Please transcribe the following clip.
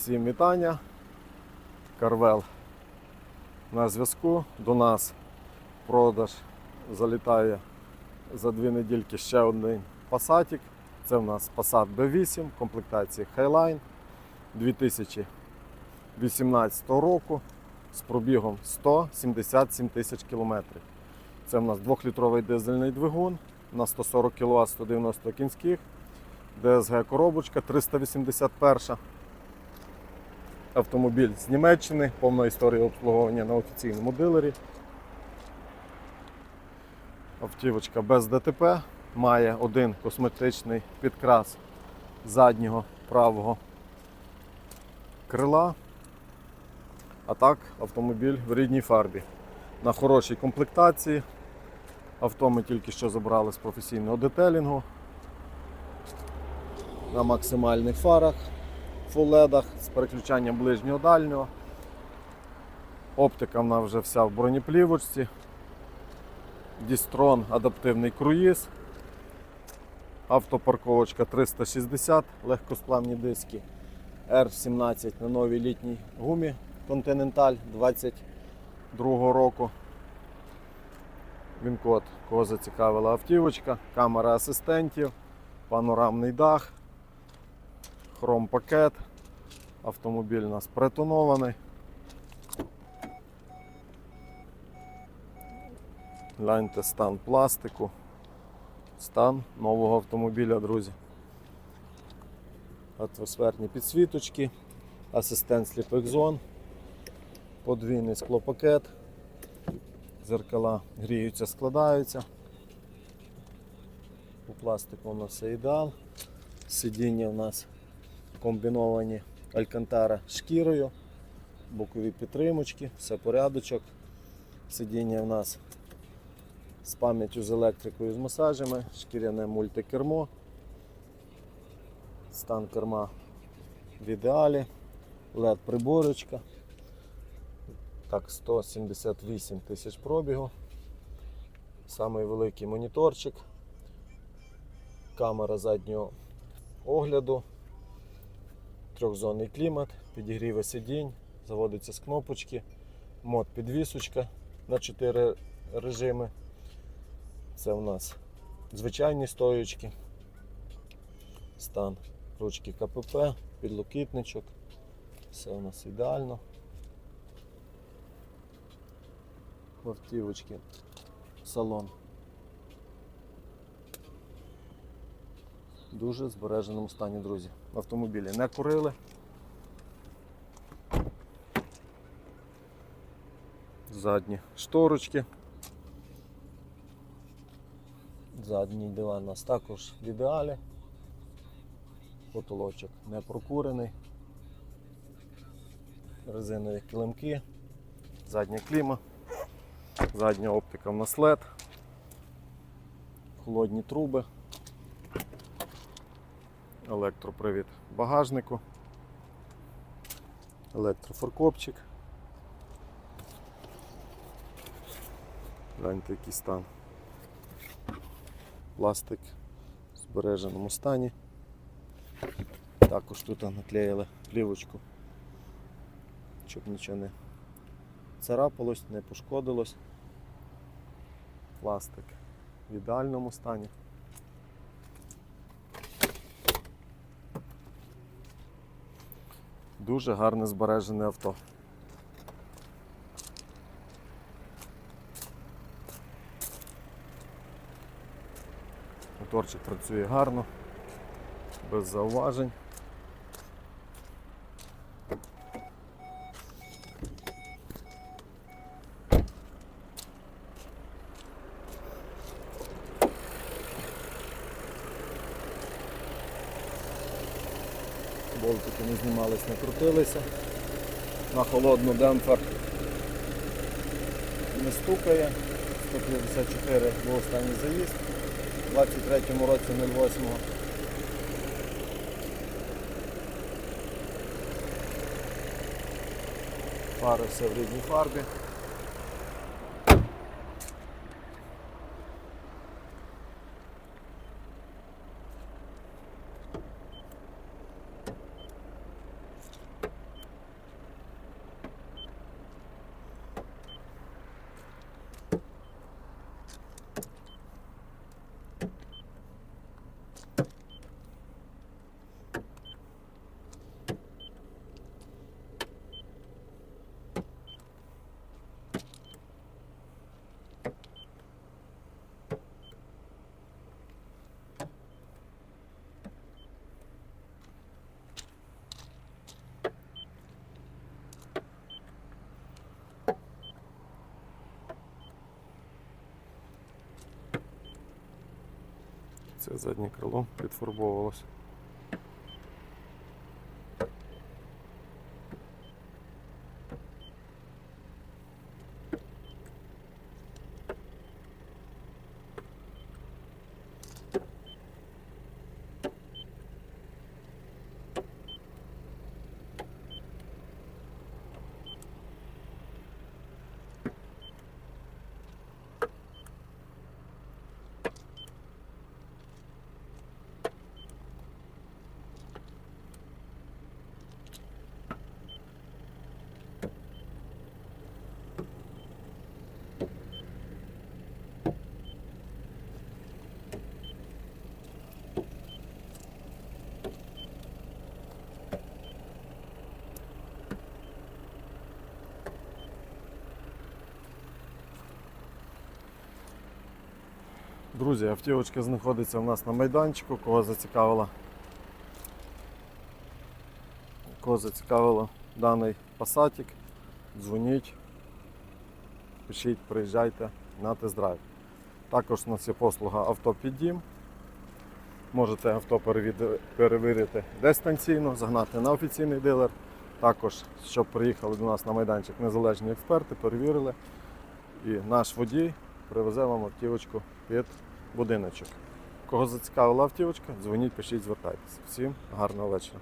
Всім вітання. Карвел на зв'язку. До нас продаж залітає за дві недільки ще один пасатик. Це в нас Passat B8 комплектації Highline 2018 року з пробігом 177 тисяч кілометрів. Це в нас 2-літровий дизельний двигун на 140 кВт 190 кінських. DSG коробочка 381. Автомобіль з Німеччини, повна історія обслуговування на офіційному дилері. Автівочка без ДТП, має один косметичний підкрас заднього правого крила. А так автомобіль в рідній фарбі. На хорошій комплектації. Авто ми тільки що забрали з професійного детелінгу на максимальних фарах, фуледах з переключанням ближнього дальнього. Оптика в нас вже вся в бронеплівочці. Дістрон адаптивний круїз. Автопарковочка 360, легкосплавні диски. R17 на новій літній гумі Continental 22 року. Він код, кого зацікавила автівочка, камера асистентів, панорамний дах, хром-пакет. Автомобіль у нас притонований. Гляньте стан пластику, стан нового автомобіля, друзі. Атмосферні підсвіточки, асистент сліпих зон, подвійний склопакет, зеркала гріються, складаються. У пластику у нас все ідеал. Сидіння у нас комбіновані алькантара шкірою, бокові підтримочки, все порядочок. Сидіння у нас з пам'яттю з електрикою з масажами, шкіряне мультикермо. Стан керма в ідеалі, LED приборочка. Так, 178 тисяч пробігу. Самий великий моніторчик. Камера заднього огляду, трьохзонний клімат, підігріви сидінь, заводиться з кнопочки, мод підвісочка на 4 режими. Це у нас звичайні стоючки, стан ручки КПП, підлокітничок. Все у нас ідеально. В автівочки салон. Дуже збереженому стані, друзі. Автомобілі не курили. Задні шторочки. Задній диван у нас також в ідеалі. Потолочок не прокурений. Резинові килимки, задня кліма, задня оптика в нас LED, холодні труби, електропривід багажнику, електрофоркопчик. Гляньте, який стан. Пластик в збереженому стані. Також тут наклеїли плівочку, щоб нічого не царапалось, не пошкодилось. Пластик в ідеальному стані. Дуже гарне збережене авто. Моторчик працює гарно, без зауважень. Болтики не знімались, не крутилися. На холодну демпфер не стукає. 154 був останній заїзд. У 23-му році 08-го. Фари все в рідній фарбі. Це заднє крило підфарбовувалося. Друзі, автівочка знаходиться у нас на майданчику, кого зацікавила. Кого зацікавило даний пасатик, дзвоніть, пишіть, приїжджайте на тест-драйв. Також у нас є послуга авто під дім. Можете авто перевірити дистанційно, загнати на офіційний дилер. Також, щоб приїхали до нас на майданчик незалежні експерти, перевірили. І наш водій привезе вам автівочку під будиночок. Кого зацікавила автівочка, дзвоніть, пишіть, звертайтеся. Всім гарного вечора.